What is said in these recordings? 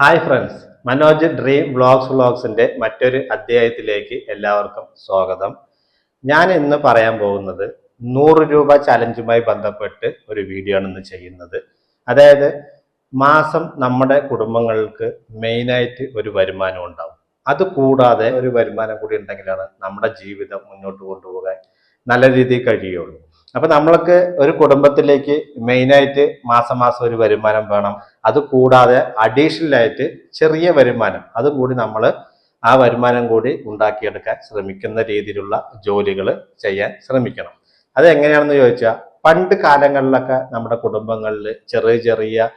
Hi friends Manoj dream vlogs വ്ളോഗ്സിന്റെ മറ്റൊരു അധ്യായത്തിലേക്ക് എല്ലാവർക്കും സ്വാഗതം. ഞാൻ ഇന്ന് പറയാൻ പോകുന്നത് നൂറ് രൂപ ചലഞ്ചുമായി ബന്ധപ്പെട്ട് ഒരു വീഡിയോ ആണ് ഇന്ന് ചെയ്യുന്നത്. അതായത് മാസം നമ്മുടെ കുടുംബങ്ങൾക്ക് മെയിനായിട്ട് ഒരു വരുമാനം ഉണ്ടാവും. അത് കൂടാതെ ഒരു വരുമാനം കൂടി ഉണ്ടെങ്കിലാണ് നമ്മുടെ ജീവിതം മുന്നോട്ട് കൊണ്ടുപോകാൻ നല്ല രീതിയിൽ കഴിയുള്ളൂ. അപ്പൊ നമ്മൾക്ക് ഒരു കുടുംബത്തിലേക്ക് മെയിനായിട്ട് മാസം മാസം ഒരു വരുമാനം വേണം. അത് കൂടാതെ അഡീഷണൽ ആയിട്ട് ചെറിയ വരുമാനം. അതും കൂടി നമ്മൾ ആ വരുമാനം കൂടി ഉണ്ടാക്കിയെടുക്കാൻ ശ്രമിക്കുന്ന രീതിയിലുള്ള ജോലികൾ ചെയ്യാൻ ശ്രമിക്കണം. അത് എങ്ങനെയാണെന്ന് ചോദിച്ചാൽ പണ്ട് കാലങ്ങളിലൊക്കെ നമ്മുടെ കുടുംബങ്ങളിൽ ചെറിയ ചെറിയ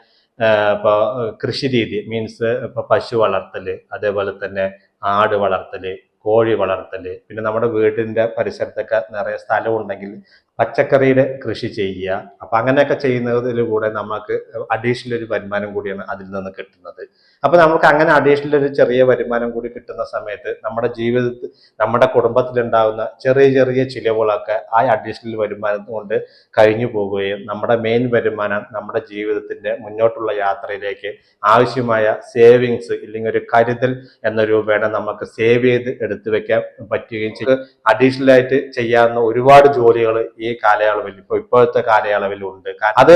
ഇപ്പോൾ കൃഷി രീതി മീൻസ് ഇപ്പോൾ പശു വളർത്തൽ അതേപോലെ തന്നെ ആട് വളർത്തൽ കോഴി വളർത്തൽ പിന്നെ നമ്മുടെ വീടിന്റെ പരിസരത്തൊക്കെ നിറയെ സ്ഥലം ഉണ്ടെങ്കിൽ പച്ചക്കറിയുടെ കൃഷി ചെയ്യുക. അപ്പൊ അങ്ങനെയൊക്കെ ചെയ്യുന്നതിലൂടെ നമുക്ക് അഡീഷണൽ ഒരു വരുമാനം കൂടിയാണ് അതിൽ നിന്ന് കിട്ടുന്നത്. അപ്പൊ നമുക്ക് അങ്ങനെ അഡീഷണൽ ഒരു ചെറിയ വരുമാനം കൂടി കിട്ടുന്ന സമയത്ത് നമ്മുടെ ജീവിതത്തിൽ നമ്മുടെ കുടുംബത്തിലുണ്ടാകുന്ന ചെറിയ ചെറിയ ചിലവുകളൊക്കെ ആ അഡീഷണൽ വരുമാനം കൊണ്ട് കഴിഞ്ഞു പോവുകയും നമ്മുടെ മെയിൻ വരുമാനം നമ്മുടെ ജീവിതത്തിന്റെ മുന്നോട്ടുള്ള യാത്രയിലേക്ക് ആവശ്യമായ സേവിങ്സ് ഇല്ലെങ്കിൽ ഒരു കരുതൽ എന്ന രൂപേണ നമുക്ക് സേവ് ചെയ്ത് എടുത്തു വെക്കാൻ പറ്റുകയും ചെയ്യും. അഡീഷണൽ ആയിട്ട് ചെയ്യാവുന്ന ഒരുപാട് ജോലികൾ ഈ കാലയളവിൽ ഇപ്പൊ ഇപ്പോഴത്തെ കാലയളവിൽ ഉണ്ട്. അത്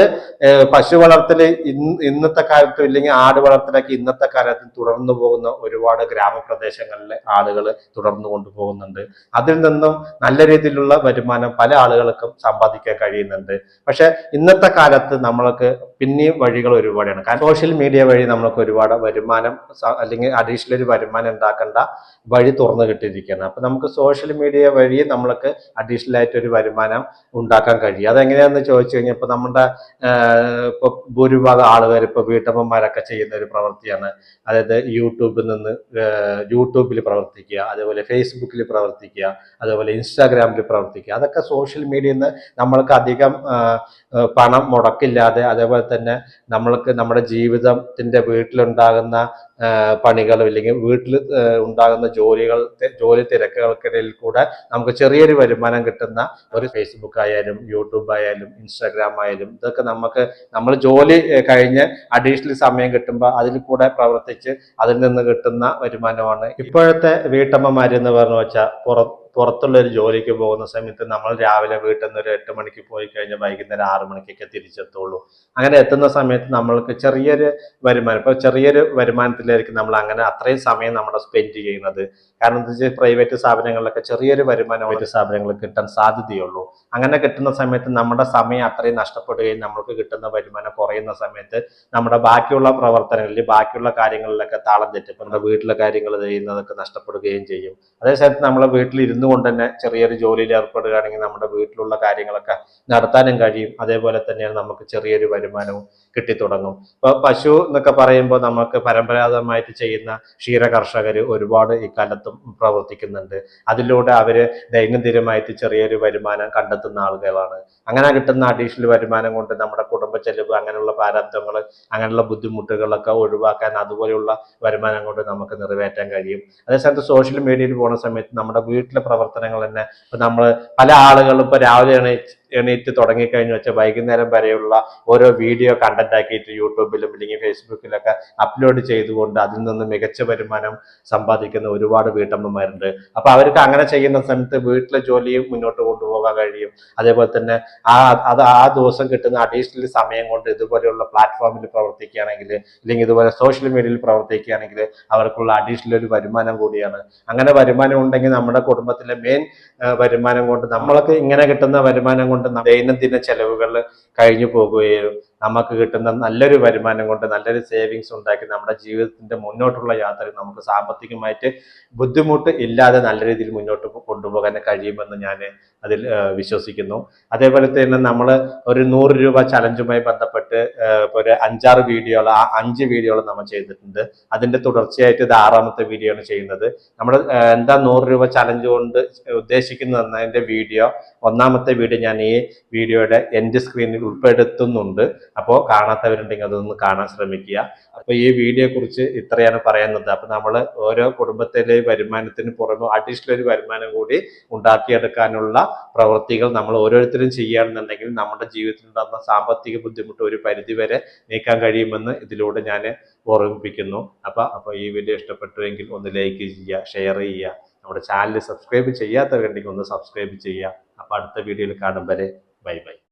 പശു വളർത്തൽ ഇന്നത്തെ കാലത്തും ഇല്ലെങ്കിൽ ആട് വളർത്തലൊക്കെ ഇന്നത്തെ കാലത്ത് തുടർന്നു പോകുന്ന ഒരുപാട് ഗ്രാമപ്രദേശങ്ങളിലെ ആളുകൾ തുടർന്നു കൊണ്ടുപോകുന്നുണ്ട് അതിൽ നിന്നും നല്ല രീതിയിലുള്ള വരുമാനം പല ആളുകൾക്കും സമ്പാദിക്കാൻ കഴിയുന്നുണ്ട്. പക്ഷെ ഇന്നത്തെ കാലത്ത് നമ്മൾക്ക് പിന്നെയും വഴികൾ ഒരുപാടാണ്. കാരണം സോഷ്യൽ മീഡിയ വഴി നമ്മൾക്ക് ഒരുപാട് വരുമാനം അല്ലെങ്കിൽ അഡീഷണൽ ഒരു വരുമാനം ഉണ്ടാക്കേണ്ട വഴി തുറന്നു കിട്ടിയിരിക്കുകയാണ്. അപ്പൊ നമുക്ക് സോഷ്യൽ മീഡിയ വഴി നമ്മൾക്ക് അഡീഷണൽ ആയിട്ട് ഒരു വരുമാനം ഉണ്ടാക്കാൻ കഴിയും. അതെങ്ങനെയാന്ന് ചോദിച്ചു കഴിഞ്ഞാൽ ഇപ്പൊ നമ്മുടെ ഇപ്പൊ ഭൂരിഭാഗം ആളുകൾ ഇപ്പൊ വീട്ടമ്മമാരൊക്കെ ചെയ്യുന്ന ഒരു പ്രവൃത്തിയാണ്. അതായത് യൂട്യൂബിൽ നിന്ന് യൂട്യൂബിൽ പ്രവർത്തിക്കുക അതേപോലെ ഫേസ്ബുക്കിൽ പ്രവർത്തിക്കുക അതേപോലെ ഇൻസ്റ്റാഗ്രാമിൽ പ്രവർത്തിക്കുക. അതൊക്കെ സോഷ്യൽ മീഡിയയിൽ നിന്ന് നമ്മൾക്ക് അധികം പണം മുടക്കില്ലാതെ അതേപോലെ തന്നെ നമ്മൾക്ക് നമ്മുടെ ജീവിതത്തിന്റെ വീട്ടിലുണ്ടാകുന്ന പണികൾ അല്ലെങ്കിൽ വീട്ടിൽ ഉണ്ടാകുന്ന ജോലികൾ ജോലി തിരക്കുകൾക്കിടയിൽ കൂടെ നമുക്ക് ചെറിയൊരു വരുമാനം കിട്ടുന്ന ഒരു ഫേസ്ബുക്ക് ആയാലും യൂട്യൂബ് ആയാലും ഇൻസ്റ്റാഗ്രാം ആയാലും ഇതൊക്കെ നമുക്ക് നമ്മൾ ജോലി കഴിഞ്ഞ് അഡീഷണൽ സമയം കിട്ടുമ്പോൾ അതിൽ കൂടെ പ്രവർത്തിച്ച് അതിൽ നിന്ന് കിട്ടുന്ന വരുമാനമാണ് ഇപ്പോഴത്തെ വീട്ടമ്മമാരെന്ന് പറഞ്ഞു വെച്ചാൽ പുറ പുറത്തുള്ള ഒരു ജോലിക്ക് പോകുന്ന സമയത്ത് നമ്മൾ രാവിലെ വീട്ടിൽ നിന്ന് ഒരു എട്ട് മണിക്ക് പോയി കഴിഞ്ഞാൽ വൈകുന്നേരം ആറ് മണിക്കൊക്കെ തിരിച്ചെത്തുള്ളൂ. അങ്ങനെ എത്തുന്ന സമയത്ത് നമ്മൾക്ക് ചെറിയൊരു വരുമാനം ഇപ്പൊ ചെറിയൊരു വരുമാനത്തിലായിരിക്കും നമ്മൾ അങ്ങനെ അത്രയും സമയം നമ്മുടെ സ്പെൻഡ് ചെയ്യുന്നത്. കാരണം എന്താ വെച്ചാൽ പ്രൈവറ്റ് സ്ഥാപനങ്ങളിലൊക്കെ ചെറിയൊരു വരുമാനം ഒരു സ്ഥാപനങ്ങൾ കിട്ടാൻ സാധ്യതയുള്ളൂ. അങ്ങനെ കിട്ടുന്ന സമയത്ത് നമ്മുടെ സമയം അത്രയും നഷ്ടപ്പെടുകയും നമ്മൾക്ക് കിട്ടുന്ന വരുമാനം കുറയുന്ന സമയത്ത് നമ്മുടെ ബാക്കിയുള്ള പ്രവർത്തനങ്ങളിൽ ബാക്കിയുള്ള കാര്യങ്ങളിലൊക്കെ താളം തെറ്റും നമ്മുടെ വീട്ടിലെ കാര്യങ്ങൾ ചെയ്യുന്നതൊക്കെ നഷ്ടപ്പെടുകയും ചെയ്യും. അതേ സമയത്ത് നമ്മളെ വീട്ടിൽ ഇരുന്നു കൊണ്ട് തന്നെ ചെറിയൊരു ജോലിയിൽ ഏർപ്പെടുകയാണെങ്കിൽ നമ്മുടെ വീട്ടിലുള്ള കാര്യങ്ങളൊക്കെ നടത്താനും കഴിയും. അതേപോലെ തന്നെയാണ് നമുക്ക് ചെറിയൊരു വരുമാനവും കിട്ടിത്തുടങ്ങും. ഇപ്പൊ പശു എന്നൊക്കെ പറയുമ്പോൾ നമുക്ക് പരമ്പരാഗതമായിട്ട് ചെയ്യുന്ന ക്ഷീര കർഷകർ ഒരുപാട് ഇക്കാലത്തും പ്രവർത്തിക്കുന്നുണ്ട്. അതിലൂടെ അവർ ദൈനംദിനമായിട്ട് ചെറിയൊരു വരുമാനം കണ്ടെത്തുന്ന ആളുകളാണ്. അങ്ങനെ കിട്ടുന്ന അഡീഷണൽ വരുമാനം കൊണ്ട് നമ്മുടെ കുടുംബ ചെലവ് അങ്ങനെയുള്ള പ്രാരാബ്ദങ്ങൾ അങ്ങനെയുള്ള ബുദ്ധിമുട്ടുകളൊക്കെ ഒഴിവാക്കാൻ അതുപോലെയുള്ള വരുമാനം കൊണ്ട് നമുക്ക് നിറവേറ്റാൻ കഴിയും. അതേസമയത്ത് സോഷ്യൽ മീഡിയയിൽ പോകുന്ന സമയത്ത് നമ്മുടെ വീട്ടിലെ പ്രവർത്തനങ്ങൾ തന്നെ ഇപ്പൊ നമ്മൾ പല ആളുകളും ഇപ്പൊ രാവിലെ എണീറ്റ് തുടങ്ങിക്കഴിഞ്ഞ് വെച്ചാൽ വൈകുന്നേരം വരെയുള്ള ഓരോ വീഡിയോ കണ്ടന്റ് ആക്കിയിട്ട് യൂട്യൂബിലും അല്ലെങ്കിൽ ഫേസ്ബുക്കിലൊക്കെ അപ്ലോഡ് ചെയ്തുകൊണ്ട് അതിൽ നിന്ന് മികച്ച വരുമാനം സമ്പാദിക്കുന്ന ഒരുപാട് വീട്ടമ്മമാരുണ്ട്. അപ്പൊ അവർക്ക് അങ്ങനെ ചെയ്യുന്ന സമയത്ത് വീട്ടിലെ ജോലിയും മുന്നോട്ട് കൊണ്ടുപോകാൻ കഴിയും. അതേപോലെ തന്നെ ആ അത് ആ ദിവസം കിട്ടുന്ന അഡീഷണൽ സമയം കൊണ്ട് ഇതുപോലെയുള്ള പ്ലാറ്റ്ഫോമിൽ പ്രവർത്തിക്കുകയാണെങ്കിൽ അല്ലെങ്കിൽ ഇതുപോലെ സോഷ്യൽ മീഡിയയിൽ പ്രവർത്തിക്കുകയാണെങ്കിൽ അവർക്കുള്ള അഡീഷണൽ ഒരു വരുമാനം കൂടിയാണ്. അങ്ങനെ വരുമാനം ഉണ്ടെങ്കിൽ നമ്മുടെ കുടുംബത്തിലെ മെയിൻ വരുമാനം കൊണ്ട് നമ്മൾക്ക് ഇങ്ങനെ കിട്ടുന്ന വരുമാനം കൊണ്ട് ന- ദൈനംദിന ചെലവുകൾ കഴിഞ്ഞു പോകുകയും നമുക്ക് കിട്ടുന്ന നല്ലൊരു വരുമാനം കൊണ്ട് നല്ലൊരു സേവിങ്സ് ഉണ്ടാക്കി നമ്മുടെ ജീവിതത്തിന്റെ മുന്നോട്ടുള്ള യാത്ര നമുക്ക് സാമ്പത്തികമായിട്ട് ബുദ്ധിമുട്ട് ഇല്ലാതെ നല്ല രീതിയിൽ മുന്നോട്ട് കൊണ്ടുപോകാൻ കഴിയുമെന്ന് ഞാൻ അതിൽ വിശ്വസിക്കുന്നു. അതേപോലെ തന്നെ നമ്മൾ ഒരു നൂറ് രൂപ ചലഞ്ചുമായി ബന്ധപ്പെട്ട് ഒരു അഞ്ചാറ് വീഡിയോകൾ ആ അഞ്ച് വീഡിയോകൾ നമ്മൾ ചെയ്തിട്ടുണ്ട്. അതിന്റെ തുടർച്ചയായിട്ട് ഇത് ആറാമത്തെ വീഡിയോ ആണ് ചെയ്യുന്നത്. നമ്മൾ എന്താ നൂറ് രൂപ ചലഞ്ച് കൊണ്ട് ഉദ്ദേശിക്കുന്നത് എന്നതിന്റെ വീഡിയോ ഒന്നാമത്തെ വീഡിയോ ഞാൻ ഈ വീഡിയോയുടെ എൻഡ് സ്ക്രീനിൽ ഉൾപ്പെടുത്തുന്നുണ്ട്. അപ്പോൾ കാണാത്തവരുണ്ടെങ്കിൽ അതൊന്ന് കാണാൻ ശ്രമിക്കുക. അപ്പൊ ഈ വീഡിയോയെ കുറിച്ച് ഇത്രയാണ് പറയുന്നത് അപ്പൊ നമ്മൾ ഓരോ കുടുംബത്തിലെ വരുമാനത്തിന് പുറമെ അഡീഷണൽ ഒരു വരുമാനം കൂടി ഉണ്ടാക്കിയെടുക്കാനുള്ള പ്രവൃത്തികൾ നമ്മൾ ഓരോരുത്തരും ചെയ്യുകയാണെന്നുണ്ടെങ്കിൽ നമ്മുടെ ജീവിതത്തിൽ ഉണ്ടാകുന്ന സാമ്പത്തിക ബുദ്ധിമുട്ട് ഒരു പരിധിവരെ നീക്കാൻ കഴിയുമെന്ന് ഇതിലൂടെ ഞാൻ ഓർമ്മിപ്പിക്കുന്നു. അപ്പൊ അപ്പൊ ഈ വീഡിയോ ഇഷ്ടപ്പെട്ടുവെങ്കിൽ ഒന്ന് ലൈക്ക് ചെയ്യുക ഷെയർ ചെയ്യുക. നമ്മുടെ ചാനൽ സബ്സ്ക്രൈബ് ചെയ്യാത്തവരുണ്ടെങ്കിൽ ഒന്ന് സബ്സ്ക്രൈബ് ചെയ്യുക. അപ്പൊ അടുത്ത വീഡിയോയിൽ കാണും വരെ. Bye bye.